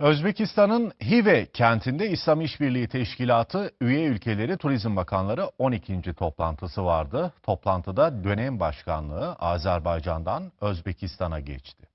Özbekistan'ın Hive kentinde İslam İşbirliği Teşkilatı üye ülkeleri Turizm Bakanları 12. toplantısı vardı. Toplantıda dönem başkanlığı Azerbaycan'dan Özbekistan'a geçti.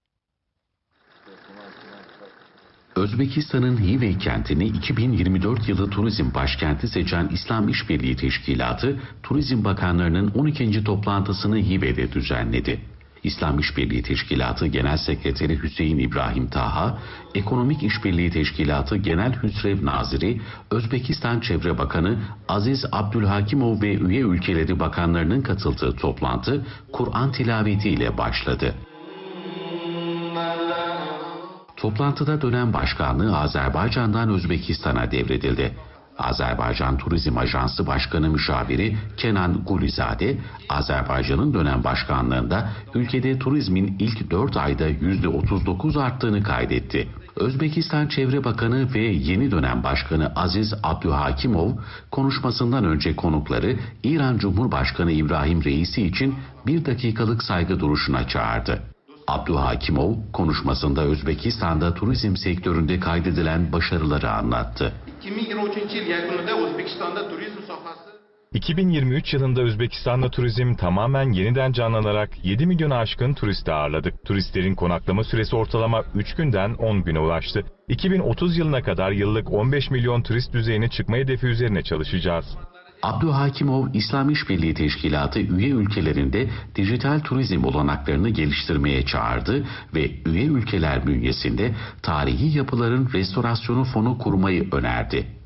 Özbekistan'ın Hive kentini 2024 yılı turizm başkenti seçen İslam İşbirliği Teşkilatı, Turizm Bakanlarının 12. toplantısını Hive'de düzenledi. İslam İşbirliği Teşkilatı Genel Sekreteri Hüseyin İbrahim Taha, Ekonomik İşbirliği Teşkilatı Genel Hüsrev Naziri, Özbekistan Çevre Bakanı Aziz Abdülhakimov ve üye ülkeleri bakanlarının katıldığı toplantı Kur'an tilavetiyle başladı. Toplantıda dönem başkanlığı Azerbaycan'dan Özbekistan'a devredildi. Azerbaycan Turizm Ajansı Başkanı Müşaviri Kenan Gulizade, Azerbaycan'ın dönem başkanlığında ülkede turizmin ilk 4 ayda %39 arttığını kaydetti. Özbekistan Çevre Bakanı ve yeni dönem başkanı Aziz Abdühakimov konuşmasından önce konukları İran Cumhurbaşkanı İbrahim Reisi için bir dakikalık saygı duruşuna çağırdı. Abdülhakimov konuşmasında Özbekistan'da turizm sektöründe kaydedilen başarıları anlattı. 2023 yil yakunida O'zbekistonda turizm sohasi 2023 yılında Özbekistan'da turizm tamamen yeniden canlanarak 7 milyona aşkın turist ağırladık. Turistlerin konaklama süresi ortalama 3 günden 10 güne ulaştı. 2030 yılına kadar yıllık 15 milyon turist düzeyine çıkma hedefi üzerine çalışacağız. Abdülhakimov, İslam İşbirliği Teşkilatı üye ülkelerinde dijital turizm olanaklarını geliştirmeye çağırdı ve üye ülkeler bünyesinde tarihi yapıların restorasyonu fonu kurmayı önerdi.